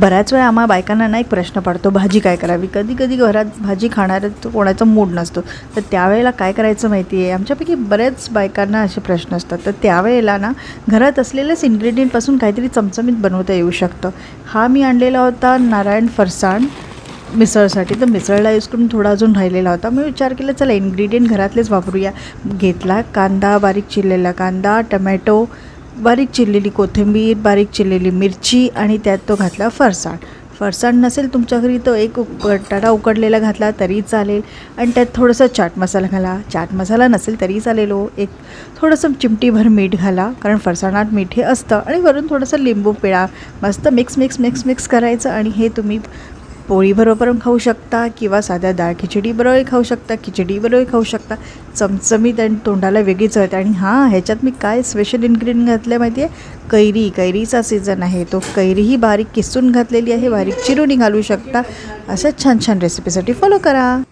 बऱ्याच वेळा आम्हा बायकांना ना एक प्रश्न पडतो भाजी काय करावी? कधी कधी घरात भाजी खाणार कोणाचा मूड नसतो. तर त्यावेळेला काय करायचं माहिती आहे आमच्यापैकी बऱ्याच बायकांना असे प्रश्न असतात. तर त्यावेळेला ना घरात असलेल्याच इन्ग्रेडियंटपासून काहीतरी चमचमीत बनवता येऊ शकतं. हा मी आणलेला होता नारायण फरसाण मिसळसाठी. तर मिसळला यूज करून थोडा अजून राहिलेला होता. मी विचार केला चला इन्ग्रेडियंट घरातलेच वापरूया. घेतला कांदा बारीक चिरलेला कांदा टमॅटो बारीक चिरलेली कोथिंबीर बारीक चिरलेली मिरची आणि त्यात तो घातला फरसाण. फरसाण नसेल तुमच्या घरी तो एक बटाटा उकडलेला घातला तरी चालेल. आणि त्यात थोडंसं चाट मसाला घाला. चाट मसाला नसेल तरी चालेल हो. एक थोडंसं चिमटीभर मीठ घाला कारण फरसाणात मीठ हे असतं. आणि वरून थोडंसं लिंबू पिळा मस्त मिक्स मिक्स मिक्स मिक्स करायचं आणि हे तुम्ही पोळीबरोबर खाऊ शकता किंवा साध्या डाळ खिचडीबरोबर खाऊ शकता खिचडीबरोबर खाऊ शकता. चमचमीत आणि तोंडाला वेगळीच होते आणि हां ह्याच्यात मी काय स्पेशल इन्ग्रेडियंट घातलं माहिती आहे कैरी. कैरीचा सीझन आहे. तो कैरीही बारीक किसून घातलेली आहे. बारीक चिरूनही घालू शकता. अशा छान छान रेसिपीसाठी फॉलो करा.